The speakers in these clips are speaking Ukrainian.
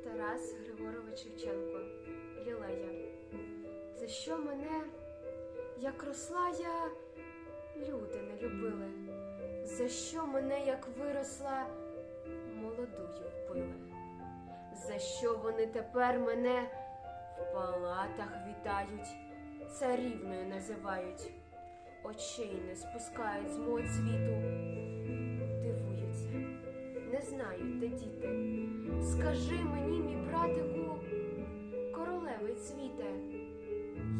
Тарас Григорович Шевченко, Лілея. За що мене, як росла я, люди не любили? За що мене, як виросла, молодую вбили? За що вони тепер мене в палатах вітають, царівною називають, очей не спускають з мого цвіту, дивуються, не знають, де діти. Скажи мені, мій братику, королевий цвіте,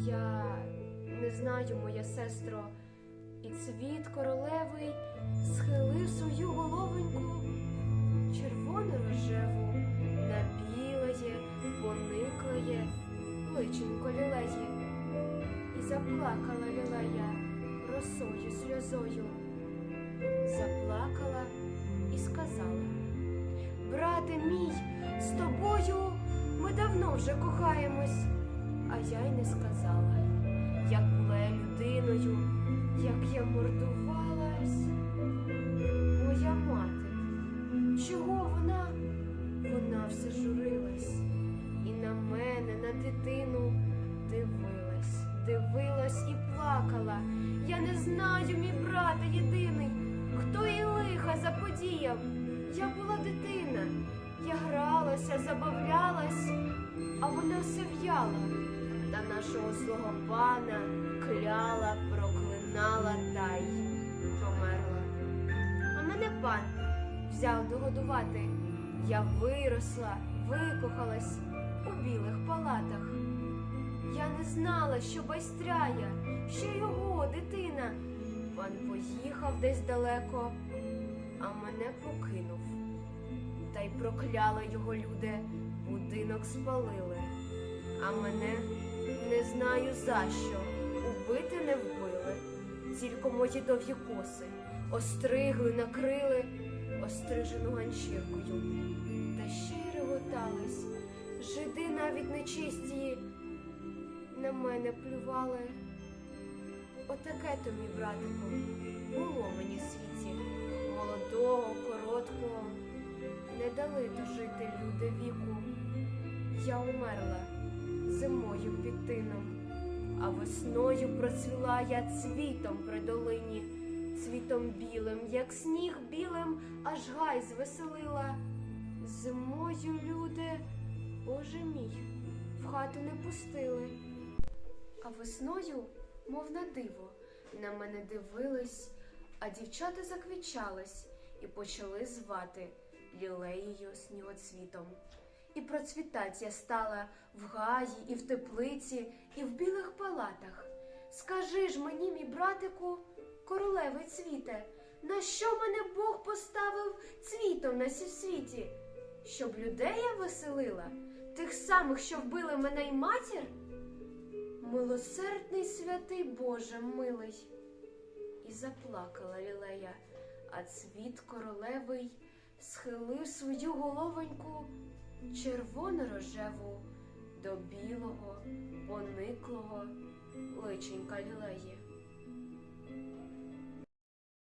я не знаю, моя сестро, і цвіт королевий схилив свою головоньку. Червону рожеву, набілає, пониклає, личенько лілеє, і заплакала лілея росою сльозою, заплакала і сказала. Брате мій, з тобою ми давно вже кохаємось, а я й не сказала, як була я людиною, як я мордувалась. Моя мати, чого вона? Вона все журилась і на мене, на дитину дивилась, дивилась і плакала. Я не знаю, мій брате єдиний, хто їй лиха заподіяв. Гралася, забавлялась, а вона все в'яла. Та нашого злого пана кляла, проклинала та й померла. А мене пан взяв догодувати. Я виросла, викохалась у білих палатах. Я не знала, що байстряя, що його дитина. Пан поїхав десь далеко, а мене покинув. Та й прокляли його люди, будинок спалили. А мене не знаю за що, убити не вбили. Тільки мої довгі коси остригли, накрили острижену ганчіркою. Та ще й реготались. Жиди навіть нечисті на мене плювали. Отаке то, мій братику, було мені світі. Молодого, короткого, не дали дожити люди віку. Я умерла зимою під тином, а весною процвіла я цвітом при долині, цвітом білим, як сніг білим, аж гай звеселила. Зимою люди, Боже мій, в хату не пустили. А весною, мов на диво, на мене дивились, а дівчата заквічались і почали звати лілеєю снігоцвітом. І процвітать я стала в гаї, і в теплиці, і в білих палатах. Скажи ж мені, мій братику, королевий цвіте, на що мене Бог поставив цвітом на сій світі? Щоб людей я веселила, тих самих, що вбили мене й матір? Милосердний святий Боже милий. І заплакала лілея, а цвіт королевий схилив свою головоньку червоно-рожеву до білого, пониклого личенька лілеї.